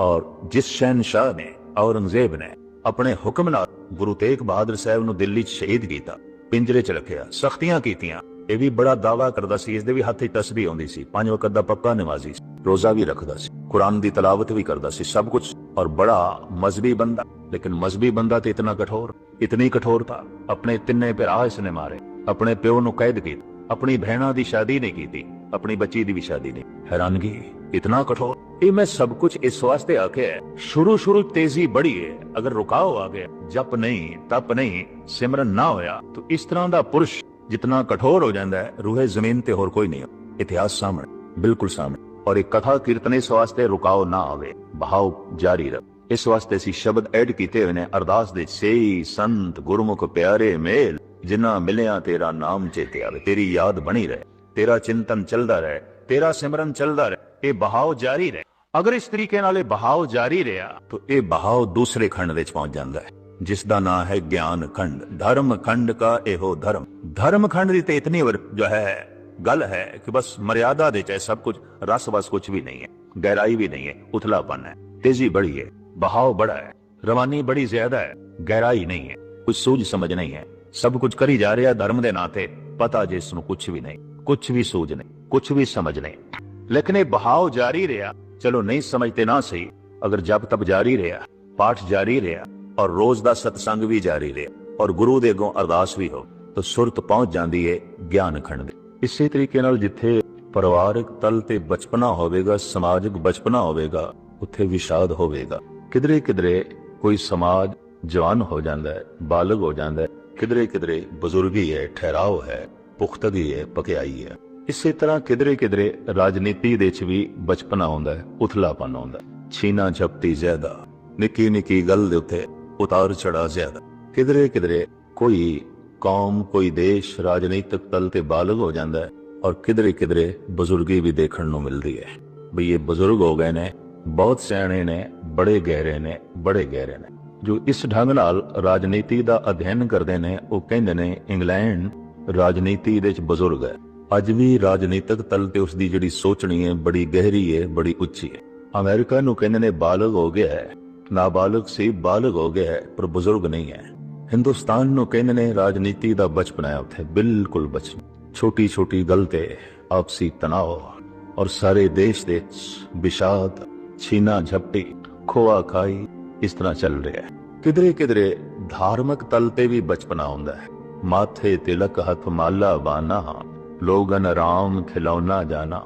ਔਰ ਜਿਸ ਸ਼ਹਿਨशाह ਨੇ ਔਰੰਗਜ਼ੇਬ ਨੇ ਆਪਣੇ ਹੁਕਮ ਨਾਲ ਗੁਰੂ ਤੇਗ ਬਹਾਦਰ ਸਾਹਿਬ ਨੂੰ ਦਿੱਲੀ 'ਚ ਸ਼ਹੀਦ ਕੀਤਾ, ਪਿੰਜਰੇ 'ਚ ਰੱਖਿਆ, ਸਖਤੀਆਂ ਕੀਤੀਆਂ, ਇਹ ਵੀ ਬੜਾ ਦਾਵਾ ਕਰਦਾ ਸੀ, ਇਸ ਦੇ ਵੀ ਹੱਥ ਤਸਬੀਹ ਆਉਂਦੀ ਸੀ, ਪੰਜ ਵਕਤ ਦਾ ਪੱਕਾ ਨਮਾਜ਼ੀ ਸੀ, ਰੋਜ਼ਾ ਵੀ ਰੱਖਦਾ ਸੀ, ਕੁਰਾਨ ਦੀ ਤਲਾਵਤ ਵੀ ਕਰਦਾ ਸੀ, ਸਭ ਕੁਝ ਔਰ ਬੜਾ ਮਜ਼ਬੀ ਬੰਦਾ, ਲੇਕਿਨ ਮਜ਼ਬੀ ਬੰਦਾ ਤੇ ਇਤਨਾ ਕਠੋਰ, ਇਤਨੀ ਕਠੋਰਤਾ, ਆਪਣੇ ਤਿੰਨੇ ਭਰਾ ਇਸਨੇ ਮਾਰੇ, ਆਪਣੇ ਪਿਓ ਨੂੰ ਕੈਦ ਕੀਤਾ, ਆਪਣੀ ਭੈਣਾਂ ਦੀ ਸ਼ਾਦੀ ਨਹੀਂ ਕੀਤੀ, ਆਪਣੀ ਬੱਚੀ ਦੀ ਵੀ ਸ਼ਾਦੀ ਨਹੀਂ, ਹੈਰਾਨਗੀ। ਇਤਨਾ ਕਠੋਰ ਇਹ ਮੈਂ ਸਭ ਕੁਝ ਇਸ ਵਾਸਤੇ ਆਖਿਆ ਹੈ ਸ਼ੁਰੂ ਸ਼ੁਰੂ ਤੇਜ਼ੀ ਬੜੀ ਹੈ ਅਗਰ ਰੁਕਾਓ ਆ ਗਿਆ ਜਪ ਨਹੀਂ ਤਪ ਸਿਮਰਨ ਨਾ ਹੋਇਆ ਤਾਂ ਇਸ ਤਰ੍ਹਾਂ ਦਾ ਪੁਰਸ਼ ਜਿਤਨਾ ਕਠੋਰ ਹੋ ਜਾਂਦਾ ਹੈ ਰੂਹੇ ਜ਼ਮੀਨ ਤੇ ਹੋਰ ਕੋਈ ਨਹੀਂ ਇਤਿਹਾਸ ਸਾਹਮਣੇ ਬਿਲਕੁਲ ਸਾਹਮਣੇ ਔਰ ਇੱਕ ਕਥਾ ਕੀਰਤਨ ਇਸ ਵਾਸਤੇ ਰੁਕਾਓ ਨਾ ਆਵੇ ਬਹਾਉ ਜਾਰੀ ਰਹੇ ਇਸ ਵਾਸਤੇ ਅਸੀਂ ਸ਼ਬਦ ਐਡ ਕੀਤੇ ਹੋਏ ਨੇ ਅਰਦਾਸ ਦੇ ਸੇਈ ਸੰਤ ਗੁਰਮੁਖ ਪਿਆਰੇ ਮੇਲ ਜਿਨ੍ਹਾਂ ਮਿਲਿਆ ਤੇਰਾ ਨਾਮ ਚੇਤੇ ਆਵੇ ਤੇਰੀ ਯਾਦ ਬਣੀ ਰਹੇ ਤੇਰਾ ਚਿੰਤਨ ਚੱਲਦਾ ਰਹੇ ਤੇਰਾ ਸਿਮਰਨ ਚੱਲਦਾ ਰਹੇ ਇਹ ਬਹਾਉ ਜਾਰੀ ਰਹੇ। ਅਗਰ ਇਸ ਤਰੀਕੇ ਨਾਲ ਇਹ ਬਹਾਉ ਜਾਰੀ ਰਿਹਾ, ਤਾਂ ਇਹ ਬਹਾਉ ਦੂਸਰੇ ਖੰਡ ਵਿੱਚ ਪਹੁੰਚ ਜਾਂਦਾ ਹੈ, ਜਿਸ ਦਾ ਨਾਮ ਹੈ ਗਿਆਨ ਖੰਡ। ਧਰਮ ਖੰਡ ਕਾ ਇਹੋ ਧਰਮ। ਧਰਮ ਖੰਡ ਦੀ ਤੇ ਇਤਨੀ ਜੋ ਹੈ, ਗੱਲ ਹੈ ਕਿ ਬਸ ਮਰਿਆਦਾ ਦੇ ਚਾਹੇ ਸਭ ਕੁਝ, ਰਸ ਬਸ ਕੁਝ ਵੀ ਨਹੀਂ ਹੈ, ਗਹਿਰਾਈ ਵੀ ਨਹੀਂ ਹੈ, ਉਥਲਾਪਨ ਹੈ, ਤੇਜ਼ੀ ਬੜੀ ਹੈ ਬਹਾव ਬੜਾ ਹੈ, ਰਵਾਨੀ ਬੜੀ ਜ਼ਿਆਦਾ ਹੈ, ਗਹਿਰਾਈ ਨਹੀਂ ਹੈ ਕੁਝ ਸੂਝ ਸਮਝ ਨਹੀਂ ਹੈ। ਸਭ ਕੁਝ ਕਰੀ ਜਾ ਰਿਹਾ ਧਰਮ ਦੇ ਨਾਂ ਤੇ, ਪਤਾ ਜਿਸ ਨੂੰ ਕੁਝ ਵੀ ਨਹੀਂ ਕੁਝ ਵੀ ਸੂਝ ਨਹੀਂ ਕੁਝ ਵੀ ਸਮਝ ਨਹੀਂ। ਲੇਕਿਨ ਇਹ ਬਹਾव ਜਾਰੀ ਰਿਹਾ। ਚਲੋ ਨਹੀਂ ਸਮਝਤੇ ਨਾ ਸਹੀ। ਅਗਰ ਜਪ ਤਪ ਜਾਰੀ ਰਿਹਾ, ਪਾਠ ਜਾਰੀ ਰਿਹਾ, ਔਰ ਰੋਜ਼ ਦਾ ਸਤਸੰਗ ਵੀ ਜਾਰੀ ਰਿਹਾ, ਔਰ ਗੁਰੂ ਦੇ ਅੱਗੋਂ ਅਰਦਾਸ ਵੀ ਹੋ, ਤਾਂ ਸੁਰਤ ਪਹੁੰਚ ਜਾਂਦੀ ਹੈ ਗਿਆਨ ਖੰਡ ਦੇ। ਇਸੇ ਤਰੀਕੇ ਨਾਲ ਜਿੱਥੇ ਪਰਿਵਾਰਕ ਤਲ ਤੇ ਬਚਪਨਾ ਹੋਵੇਗਾ, ਸਮਾਜਿਕ ਬਚਪਨਾ ਹੋਵੇਗਾ, ਉੱਥੇ ਵਿਸ਼ਾਦ ਹੋਵੇਗਾ। ਕਿਧਰੇ ਕਿਧਰੇ ਕੋਈ ਸਮਾਜ ਜਵਾਨ ਹੋ ਜਾਂਦਾ ਹੈ, ਬਾਲਗ ਹੋ ਜਾਂਦਾ ਹੈ, ਕਿਧਰੇ ਕਿਧਰੇ ਬਜ਼ੁਰਗੀ ਹੈ, ਠਹਿਰਾਓ ਹੈ, ਪੁਖਤਗੀ ਹੈ ਪਕਿਆਈ ਹੈ। ਇਸੇ ਤਰ੍ਹਾਂ ਕਿਧਰੇ ਕਿਧਰੇ ਰਾਜਨੀਤੀ ਦੇ ਵਿੱਚ ਵੀ ਬਚਪਨ ਆਉਂਦਾ ਹੈ, ਉਥਲਾਪਨ ਆਉਂਦਾ ਛੀਨਾ ਝਪਟੀ ਜ਼ਿਆਦਾ, ਨਿੱਕੀ ਨਿੱਕੀ ਗੱਲ ਦੇ ਉੱਤੇ ਉਤਾਰ ਚੜਾ ਜ਼ਿਆਦਾ। ਕਿਧਰੇ ਕਿਧਰੇ ਕੋਈ ਕੌਮ, ਕੋਈ ਦੇਸ਼ ਰਾਜਨੀਤਿਕ ਤਲ ਤੇ ਬਾਲਗ ਹੋ ਜਾਂਦਾ ਹੈ ਔਰ ਕਿਧਰੇ ਕਿਧਰੇ ਬਜ਼ੁਰਗੀ ਵੀ ਦੇਖਣ ਨੂੰ ਮਿਲਦੀ ਹੈ। ਵੀ ਇਹ ਬਜ਼ੁਰਗ ਹੋ ਗਏ ਨੇ, ਬਹੁਤ ਸਿਆਣੇ ਨੇ, ਬੜੇ ਗਹਿਰੇ ਨੇ, ਬੜੇ ਗਹਿਰੇ ਨੇ। ਜੋ ਇਸ ਢੰਗ ਨਾਲ ਰਾਜਨੀਤੀ ਦਾ ਅਧਿਐਨ ਕਰਦੇ ਨੇ, ਉਹ ਕਹਿੰਦੇ ਨੇ, ਇੰਗਲੈਂਡ ਰਾਜਨੀਤੀ ਦੇ ਵਿੱਚ ਬਜ਼ੁਰਗ ਹੈ। ਅੱਜ ਵੀ ਰਾਜਨੀਤਿਕ ਤਲ ਤੇ ਉਸ ਦੀ ਜਿਹੜੀ ਸੋਚਣੀ ਹੈ, ਬੜੀ ਗਹਿਰੀ ਹੈ, ਬੜੀ ਉੱਚੀ ਹੈ। ਅਮਰੀਕਾ ਨੂੰ ਕਹਿੰਦੇ ਨੇ ਬਾਲਗ ਹੋ ਗਿਆ ਹੈ। ਨਾਬਾਲਗ ਸੀ, ਬਾਲਗ ਹੋ ਗਿਆ ਹੈ, ਪਰ ਬਜ਼ੁਰਗ ਨਹੀਂ ਹੈ। ਹਿੰਦੁਸਤਾਨ ਨੂੰ ਕਹਿੰਦੇ ਨੇ ਰਾਜਨੀਤੀ ਦਾ ਬਚਪਨ ਹੈ ਉੱਥੇ, ਬਿਲਕੁਲ ਬਚਪਨ। ਛੋਟੀ ਛੋਟੀ ਗੱਲ ਤੇ ਆਪਸੀ ਤਣਾਅ ਔਰ ਸਾਰੇ ਦੇਸ਼ ਦੇ ਵਿਸ਼ਾਦ ਛੀਨਾ, ਝਪਟੀ, ਖੋਆ ਖਾਈ ਇਸ ਤਰ੍ਹਾਂ ਚੱਲ ਰਿਹਾ ਹੈ। ਕਿਧਰੇ ਕਿਧਰੇ ਧਾਰਮਿਕ ਤਲ ਤੇ ਵੀ ਬਚਪਨਾ ਹੁੰਦਾ ਹੈ। ਮਾਥੇ ਤਿਲਕ ਹੱਥ ਮਾਲਾ ਬਾਨਾ। ਲੋਗਨ ਰਾਮ ਖਿਲੌਣਾ ਜਾਣਾ।